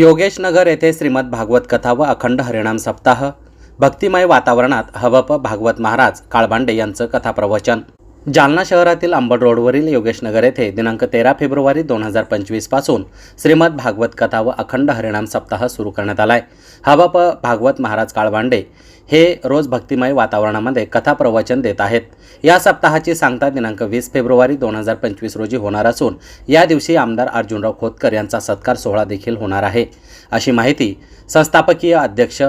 योगेशनगर येथे श्रीमद भागवत कथा व अखंड हरिणाम सप्ताह. भक्तिमय वातावरणात हवप भागवत महाराज काळबांडे यांचं कथा प्रवचन जालना शहरातील आंबड रोडवरील योगेशनगर येथे दिनांक तेरा फेब्रुवारी दोन हजार पंचवीसपासून श्रीमद भागवत कथा व अखंड हरिणाम सप्ताह सुरू करण्यात आला आलाय प भागवत महाराज काळवांडे हे रोज भक्तिमय वातावरणामध्ये कथा प्रवचन देत आहेत. या सप्ताहाची सांगता दिनांक वीस फेब्रुवारी दोन हजार पंचवीस रोजी होणार असून या दिवशी आमदार अर्जुनराव खोतकर यांचा सत्कार सोहळा देखील होणार आहे. अशी माहिती संस्थापकीय अध्यक्ष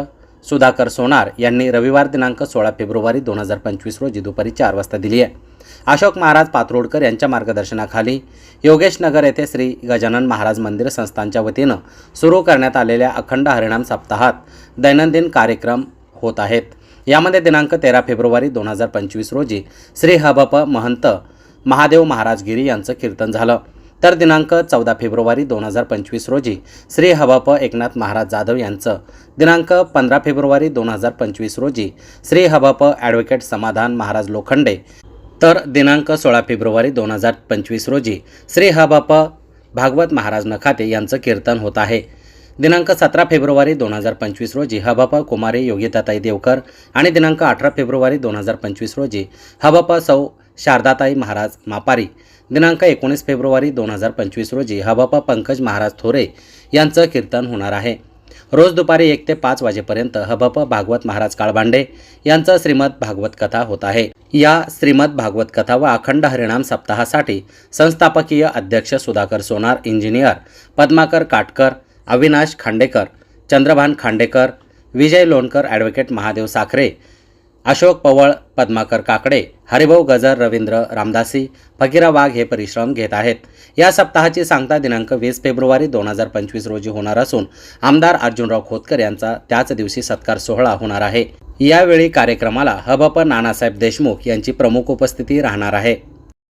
सुधाकर सोनार यांनी रविवार दिनांक सोळा फेब्रुवारी दोन हजार पंचवीस रोजी दुपारी चार वाजता दिली आहे. अशोक महाराज पात्रोडकर यांच्या मार्गदर्शनाखाली योगेश नगर येथे श्री गजानन महाराज मंदिर संस्थांच्या वतीनं सुरू करण्यात आलेल्या अखंड हरिणाम सप्ताहात दैनंदिन कार्यक्रम होत आहेत. यामध्ये दिनांक तेरा फेब्रुवारी दोन हजार पंचवीस रोजी श्री हबप महंत महादेव महाराज गिरी यांचं कीर्तन झालं. तर दिनांक चौदा फेब्रुवारी दोन हजार पंचवीस रोजी श्री हवाप एकनाथ महाराज जाधव यांचं दिनांक पंधरा फेब्रुवारी दोन हजार पंचवीस रोजी श्री हवाप ॲडव्होकेट समाधान महाराज लोखंडे. तर दिनांक सोळा फेब्रुवारी दोन हजार पंचवीस रोजी श्री हबाप भागवत महाराज नखाते यांचं कीर्तन होत आहे. दिनांक सतरा फेब्रुवारी दोन हजार पंचवीस रोजी हबाप कुमारी योगिताताई देवकर आणि दिनांक अठरा फेब्रुवारी दोन हजार पंचवीस रोजी हबाप सौ शारदाताई महाराज मापारी. दिनांक एकोणीस फेब्रुवारी दोन हजार पंचवीस रोजी हबापा पंकज महाराज थोरे यांचं कीर्तन होणार आहे. रोज दुपारी एक ते पाच वाजेपर्यंत हबप भागवत महाराज काळबांडे यांचं श्रीमद भागवत कथा होत आहे. या श्रीमद भागवत कथा व अखंड हरिणाम सप्ताहासाठी संस्थापकीय अध्यक्ष सुधाकर सोनार इंजिनियर पद्माकर काटकर अविनाश खांडेकर चंद्रभान खांडेकर विजय लोणकर ॲडव्होकेट महादेव साखरे अशोक पवळ पद्माकर काकडे हरिभाऊ गजर रवींद्र रामदासी फकीरा वाघ हे परिश्रम घेत आहेत. या सप्ताहाची सांगता दिनांक वीस फेब्रुवारी दोन हजार पंचवीस रोजी होणार असून आमदार अर्जुनराव खोतकर यांचा त्याच दिवशी सत्कार सोहळा होणार आहे. यावेळी कार्यक्रमाला हबप नानासाहेब देशमुख यांची प्रमुख उपस्थिती राहणार आहे.